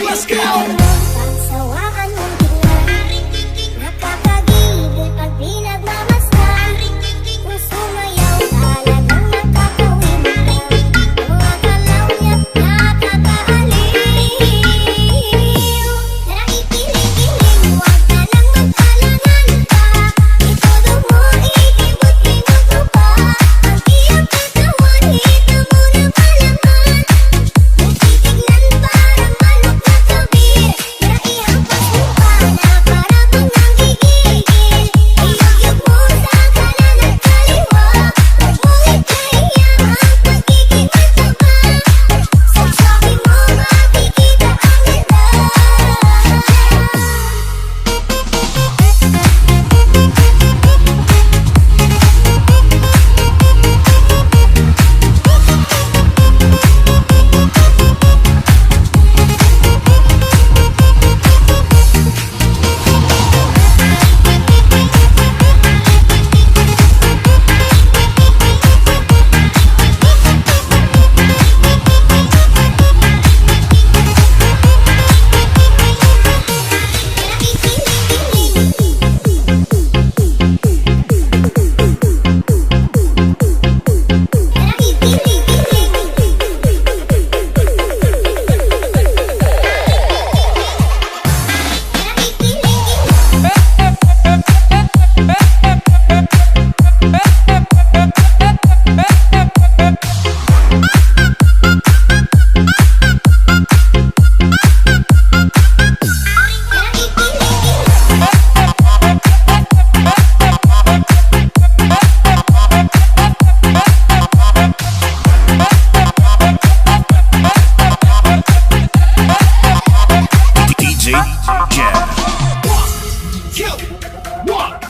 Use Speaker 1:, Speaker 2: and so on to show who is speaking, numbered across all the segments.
Speaker 1: let's go!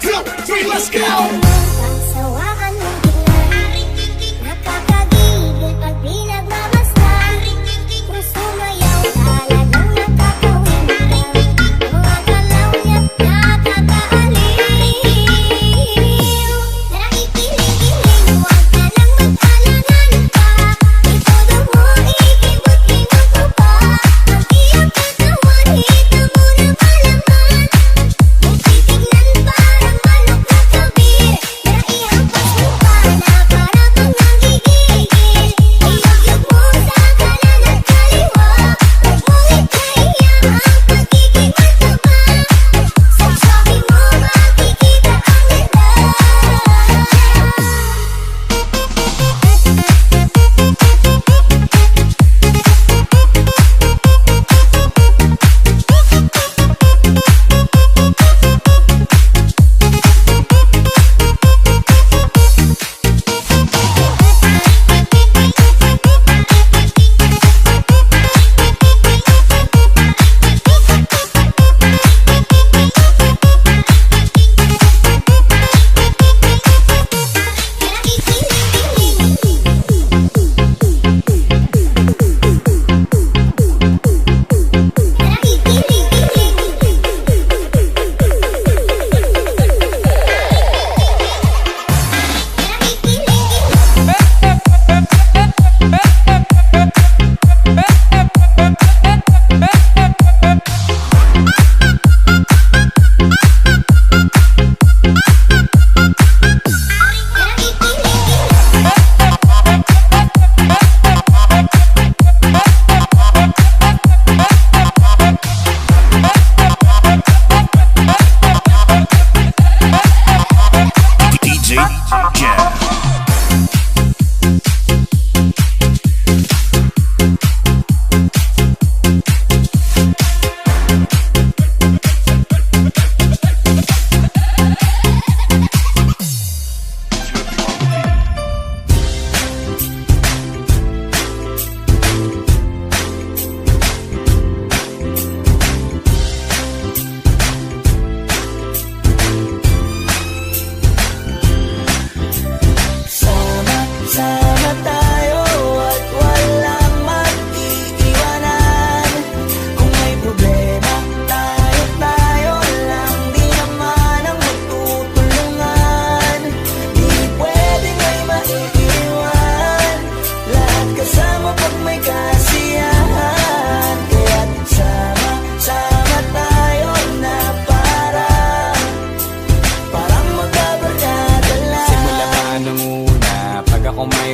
Speaker 1: Two, three, let's go!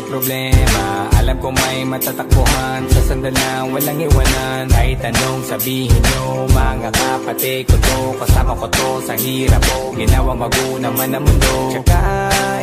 Speaker 2: Problema. Alam ko may matatakbuhan Sa sandalang walang iwanan Kahit anong sabihin nyo. Mga kapatid ko to Kasama ko to sa hirap ko. Ginawa magunang man ang mundo. Tsaka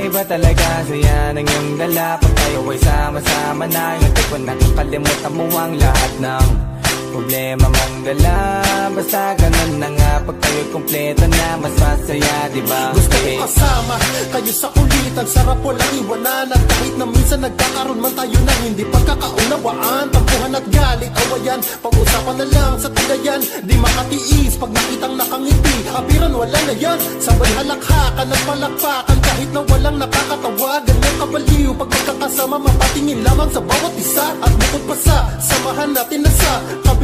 Speaker 2: iba talaga saya ng iyong dala. Pag tayo ay sama-sama na Yung tipo nakakalimutan mo ang lahat ng Problema mang dala Basta ganun na nga Pag tayo'y kumpleto na Mas masaya diba?
Speaker 3: Gusto ko kasama kayo sa kulitan Sarap walang iwanan. At kahit na minsan nagkakaroon man tayo ng hindi pagkakaunawaan. Tampuhan at galit, awayan. Pag-usapan na lang sa tagayan Di makatiis pag nakitang nakangiti. Abiran wala na yan. Sabay halakhakan at palakpakan. Kahit na walang nakakatawa Ganyan kabaliw. Pag magkakasama mapatingin lamang sa bawat isa. At bukod pa sa samahan natin na sa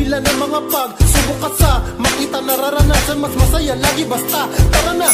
Speaker 3: Kabila ng mga pag Subok ka sa makita nararanasan Mas masaya lagi basta. Tara na